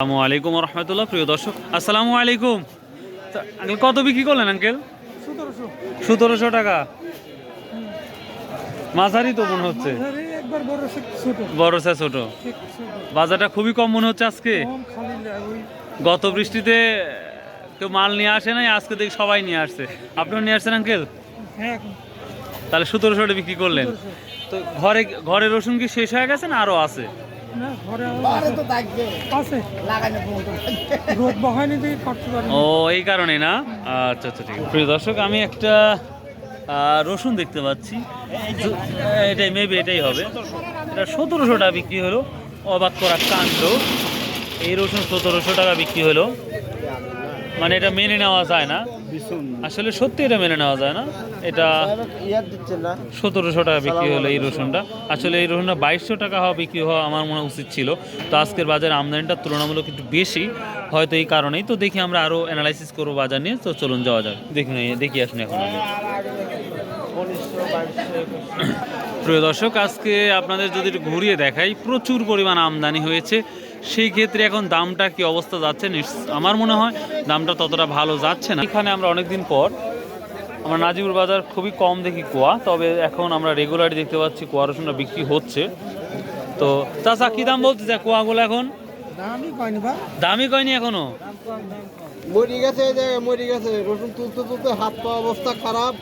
আসসালামু আলাইকুম রহমতুল্লাহ প্রিয় দর্শক। আসসালামু আলাইকুম। আঙ্কেল কত বিক্রি করলেন আঙ্কেল? সতেরোশো। টাকা। মাঝারি তো মনে হচ্ছে। বড় সে ছোট। বাজারটা খুবই কম মনে হচ্ছে আজকে। গত বৃষ্টিতে কেউ মাল নিয়ে আসে নাই আজকে দেখি সবাই নিয়ে আসছে। আপনিও নিয়ে আসছেন আঙ্কেল? হ্যাঁ তাহলে সতেরোশো টাকা বিক্রি করলেন। তো ঘরে ঘরে রসুন কি শেষ হয়ে গেছে না আরও আছে? না ঘরে আরও আছে। রোদ বহায়নি দিয়ে কাটতে পারি ও এই কারণে না? আচ্ছা আচ্ছা ঠিক প্রিয় দর্শক আমি একটা রসুন দেখতে পাচ্ছি। এটাই মেবি এটাই হবে। এটা সতেরোশো টাকা বিক্রি হলো। অবাক করা কাণ্ড। এই রসুন সতেরোশো টাকা বিক্রি হলো। মানে এটা মেনে নেওয়া যায় না। আসলে সত্যি এটা মেনে নেওয়া যায় না। এটা সতেরোশো টাকা বিক্রি হলো এই রসুনটা। আসলে এই রসুনটা বাইশশো টাকা হওয়া বিক্রি হওয়া আমার মনে উচিত ছিল। তো আজকের বাজারে আমদানিটা তুলনামূলক একটু বেশি হয়তো এই কারণেই। তো দেখি আমরা আরও অ্যানালাইসিস করব বাজার নিয়ে। তো চলুন যাওয়া যাক। দেখি দেখি আসুন এখন প্রিয় দর্শক আজকে আপনাদের যদি ঘুরিয়ে দেখাই প্রচুর পরিমাণ আমদানি হয়েছে। সেই ক্ষেত্রে এখন দামটা কি অবস্থা যাচ্ছে? আমার মনে হয় দামটা ততটা ভালো যাচ্ছে না। এখানে আমরা অনেকদিন পর আমরা নাজিবুর বাজার খুবই কম দেখি কোয়া তবে এখন আমরা রেগুলারই দেখতে পাচ্ছি কোয়া রসুনটা বিক্রি হচ্ছে। তো চাচা কি দাম বলতেছে কোয়াগুলো এখন? দামই কয়নি এখনও? মরি গেছে মরি গেছে। রসুন তুলতে তুলতে হাত পা অবস্থা খারাপ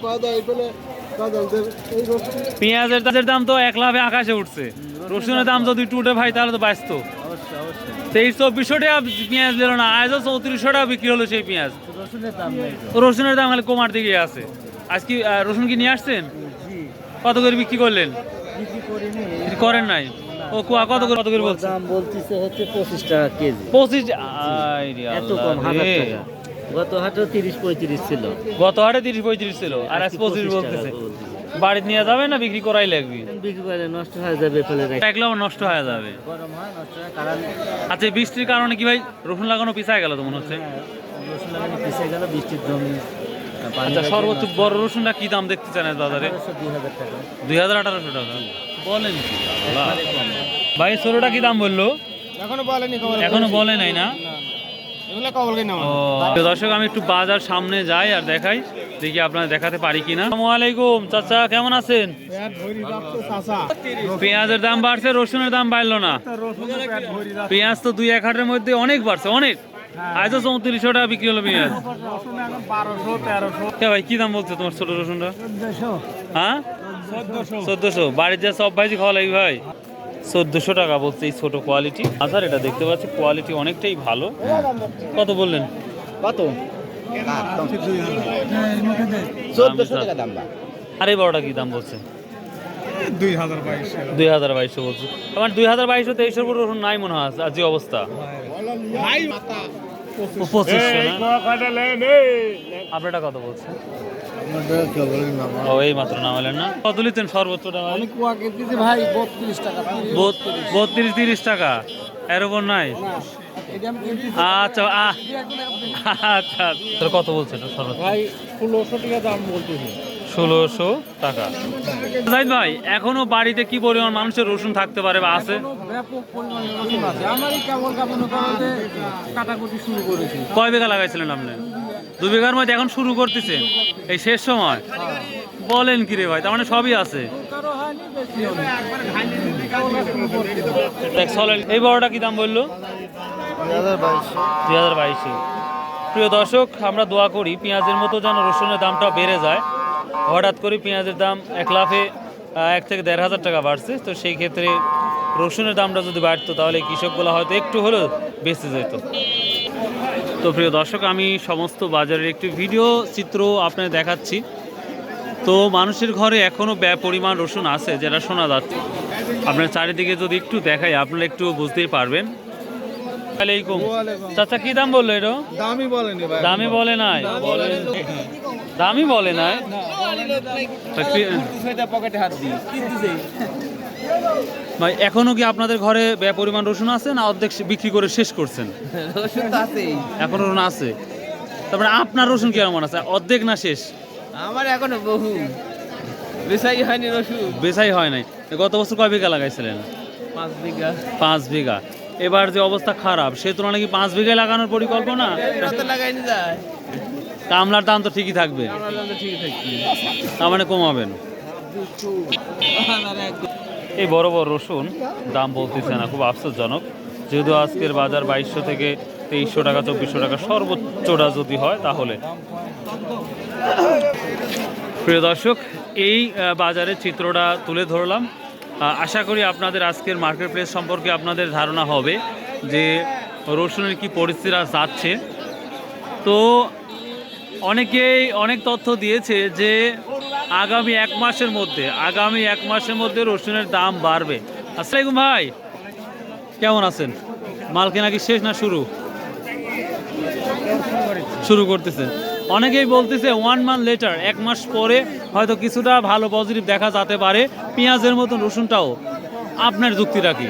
পেঁয়াজের দামের দাম তো এক লাভে আকাশে উঠছে। রসুনের দাম যদি টুটে ভাই তাহলে তো ব্যস্ত। তেইশ চব্বিশশো টাকা পেঁয়াজ দিল না আজও চৌত্রিশশো টাকা বিক্রি হলো সেই পেঁয়াজ। রসুনের দাম খালি কমার দিকে আছে। আজকে রসুন কি নিয়ে আসছেন? কত করে বিক্রি করলেন? করেন। নাই? ও কুয়া কত করে কত করে বলছে? দাম বলতেছে হচ্ছে পঁচিশ টাকা কেজি। পঁচিশ এত কম টাকা। গত হাটে তিরিশ পঁয়ত্রিশ ছিল। গত হাটে তিরিশ পঁয়ত্রিশ ছিল আর আজ পঁচিশ 25 বলতেছে। বলতেছে। বাড়িতে নিয়ে যাবে না বিক্রি করাই লাগবে? বিক্রি করে নষ্ট হয়ে যাবে ফেলে নষ্ট হয়ে যাবে। গরম হয় নষ্ট হয় কারণ আচ্ছা বৃষ্টির কারণে কি ভাই রসুন লাগানো পিছায় গেল তো মনে হচ্ছে? রসুন লাগানো পিছিয়ে গেল বৃষ্টির জমি আচ্ছা সর্বোচ্চ বড় রসুনটা কি দাম দেখতে চান বাজারে? দুই হাজার আঠারোশো টাকা। বলেন ভাই ষোলোটা কি দাম বলল? এখনও বলেনি এখনও বলে নাই না? দর্শক আমি একটু বাজার সামনে যাই আর দেখাই। দেখি আপনারা দেখাতে পারি কিনা। আলাইকুম, চাচা কেমন আছেন? পেঁয়াজের দাম বাড়ছে, রসুনের দাম বাড়লো না। পেঁয়াজ তো দুই এক হাটের মধ্যে অনেক বাড়ছে, অনেক। চৌত্রিশশো টাকা বিক্রি হলো পেঁয়াজ। ভাই দাম বলছে তোমার ছোট রসুনটা? হ্যাঁ? বাড়ির যা সব ভাইজি খাওয়া ভাই। টাকা বলছে এই ছোট কোয়ালিটি আচ্ছা এটা দেখতে পাচ্ছি কোয়ালিটি অনেকটাই ভালো। কত বললেন? কত? চোদ্দশো টাকা দাম আর এই বড়টা কি দাম বলছে? দুই হাজার বাইশ। দুই হাজার বাইশশো বলছে। আমার দুই হাজার বাইশশো তেইশের উপর নাই মনে হয় আজ যে অবস্থা। আপনারটা কত বলছে? ও এই মাত্র নামালেন না? কত লিতেন সর্বোচ্চটা আমি কুয়া ভাই বত্রিশ টাকা। বত- বত্রিশ তিরিশ টাকা। এর উপর নাই? আচ্ছা আহ, আচ্ছা। তোর কত বলছে ভাই ষোলোশো টাকা দাম বলতেছি। ষোলোশো টাকা। জাহিদ ভাই এখনও বাড়িতে কি পরিমাণ মানুষের রসুন থাকতে পারে বা আছে? ব্যাপক পরিমাণে রসুন আছে। আমারই কেবল কেমন কারণে কাটাকুটি শুরু করেছি। কয় বিঘা লাগাইছিলেন আপনি? দু বিঘার মধ্যে এখন শুরু করতেছেন এই শেষ সময়? বলেন কি রে ভাই তার মানে সবই আছে। এই বড়টা কি দাম বলল? দুই হাজার বাইশে। প্রিয় দর্শক, আমরা দোয়া করি পেঁয়াজের মতো যেন রসুনের দামটা বেড়ে যায়। হঠাৎ করে পেঁয়াজের দাম এক লাফে এক থেকে দেড় হাজার টাকা বাড়ছে। তো সেই ক্ষেত্রে রসুনের দামটা যদি বাড়তো, তাহলে কৃষকগুলো হয়তো একটু হলেও বেঁচে যেত। তো প্রিয় দর্শক, আমি সমস্ত বাজারের একটি ভিডিও চিত্র আপনাদের দেখাচ্ছি। তো মানুষের ঘরে এখনও ব্যয় পরিমাণ রসুন আছে, যেটা শোনা যাচ্ছে। আপনার চারিদিকে যদি একটু দেখাই, আপনারা একটু বুঝতেই পারবেন। আলাইকুম। চাচা কি দাম বলল এটা দামই বলেনি ভাই। দামি বলে নাই। বলে দামি বলে নাই? তা কি- পকেটে হাত দিই ভাই এখনও কি আপনাদের ঘরে পরিমাণ রসুন আছে না অর্ধেক বিক্রি করে শেষ করছেন? রসুন তো আছেই। এখনও রসুন আছে। তারপরে আপনার রসুন কি কেমন আছে? অর্ধেক না শেষ? আমার এখনও বহু। বেসাই হয়নি রসুন। বেচাই হয় নাই। গত বছর কয় বিঘা লাগাইছিলেন? পাঁচ বিঘা। পাঁচ বিঘা। এবার যে অবস্থা খারাপ সে তুলনায় কি পাঁচ বিঘায় লাগানোর পরিকল্পনা? লাগাইনি যায়। কামলার দাম তো ঠিকই থাকবে। তার মানে কমাবেন। এই বড় বড় রসুন দাম বলতেছে না খুব আশ্চর্যজনক যেহেতু আজকের বাজার বাইশশো থেকে তেইশশো টাকা চব্বিশশো টাকা সর্বোচ্চটা যদি হয় তাহলে। প্রিয় দর্শক এই বাজারের চিত্রটা তুলে ধরলাম। আশা করি আপনাদের আজকের মার্কেট প্লেস সম্পর্কে আপনাদের ধারণা হবে যে রসুনের কি পরিস্থিতি যাচ্ছে। তো অনেকেই অনেক তথ্য দিয়েছে যে আগামী এক মাসের মধ্যে, আগামী এক মাসের মধ্যে রসুনের দাম বাড়বে। আসসালামাইকুম ভাই, কেমন আছেন? মাল কেনা কি শেষ না শুরু? শুরু করতেছেন। অনেকেই বলতেছে ওয়ান মান্থ লেটার এক মাস পরে হয়তো কিছুটা ভালো পজিটিভ দেখা যেতে পারে। পেঁয়াজের মতন রসুনটাও আপনার যুক্তিটা কি?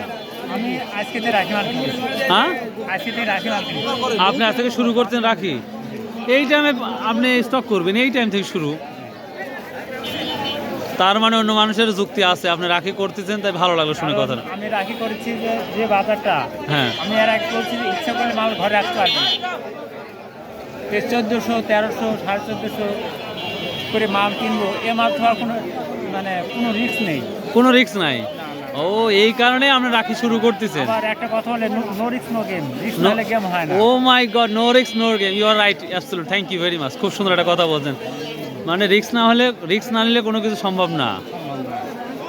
রাখি হ্যাঁ? আপনি আজ থেকে শুরু করছেন রাখি। এই টাইমে আপনি স্টক করবেন এই টাইম থেকে শুরু। তার মানে অন্য মানুষের যুক্তি আছে আপনি রাখি করতেছেন তাই ভালো লাগল শুনে কথাটা। আমি রাখি করেছি যে যে বাজারটা হ্যাঁ। আমি আর এক বলছি ইচ্ছা করলে মাল ঘরে রাখতে পারবেন চোদ্দোশো তেরোশো সাড়ে চোদ্দোশো করে মাল কিনবো এ মাল তো আর কোনো মানে কোনো রিস্ক নেই। কোনো রিস্ক নাই? ও এই কারণে আপনি রাখি শুরু করতেছেন। আবার একটা কথা বলে no risk no game risk নাহলে গেম হয় না। ও মাই গড নো রিক্স no game you are right absolute thank you very much খুব সুন্দর একটা কথা বলছেন। মানে রিস্ক না হলে রিস্ক না নিলে কোনো কিছু সম্ভব না।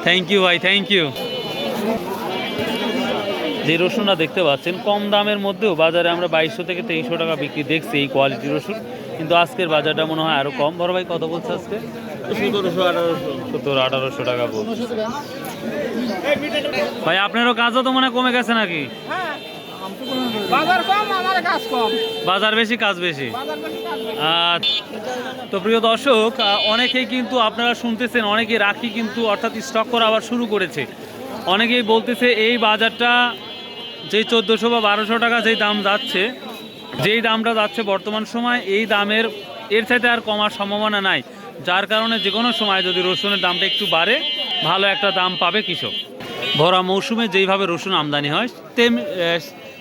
থ্যাংক ইউ ভাই থ্যাংক ইউ যে রসুনটা দেখতে পাচ্ছেন কম দামের মধ্যেও বাজারে আমরা বাইশশো থেকে তেইশশো টাকা বিক্রি দেখছি এই কোয়ালিটির রসুন। কিন্তু আজকের বাজারটা মনে হয় আরও কম। বড় ভাই কত বলছে আজকে? আঠারোশো। সতেরো আঠারোশো টাকা বলছে। ভাই আপনারও কাজও তো মনে হয় কমে গেছে নাকি? বাজার কম আমার কাজ কম। বাজার বেশি কাজ বেশি। তো প্রিয় দর্শক অনেকেই কিন্তু আপনারা শুনতেছেন অনেকে রাখি কিন্তু অর্থাৎ স্টক করা আবার শুরু করেছে। অনেকেই বলতেছে এই বাজারটা যেই চোদ্দোশো বা বারোশো টাকা যেই দাম যাচ্ছে, যেই দামটা যাচ্ছে বর্তমান সময়, এই দামের, এর সাথে আর কমার সম্ভাবনা নাই। যার কারণে যে কোনো সময় যদি রসুনের দামটা একটু বাড়ে, ভালো একটা দাম পাবে কৃষক। ভরা মৌসুমে যেইভাবে রসুন আমদানি হয়, তেম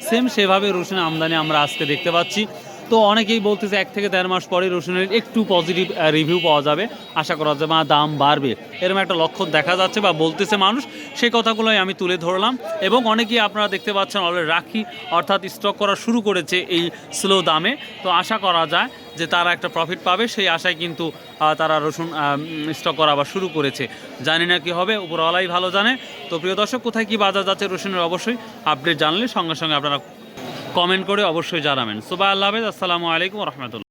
সেম সেভাবে রসুন আমদানি আমরা আজকে দেখতে পাচ্ছি। তো অনেকেই বলতেছে এক থেকে দেড় মাস পরে রসুনের একটু পজিটিভ রিভিউ পাওয়া যাবে। আশা করা যাবে দাম বাড়বে। এরকম একটা লক্ষণ দেখা যাচ্ছে বা বলতেছে মানুষ। সেই কথাগুলোই আমি তুলে ধরলাম। এবং অনেকেই আপনারা দেখতে পাচ্ছেন অলরেডি রাখি, অর্থাৎ স্টক করা শুরু করেছে এই স্লো দামে। তো আশা করা যায় যে তারা একটা প্রফিট পাবে। সেই আশায় কিন্তু তারা রসুন স্টক করা আবার শুরু করেছে। জানি না কি হবে, উপরওয়ালাই ভালো জানে। তো প্রিয় দর্শক, কোথায় কি বাজার যাচ্ছে রসুনের অবশ্যই আপডেট জানলে সঙ্গে সঙ্গে আপনারা কমেন্ট করে অবশ্যই জানাবেন। সুবাহ আল্লাহ আসসালামু আলাইকুম রহমতুল্লাহ।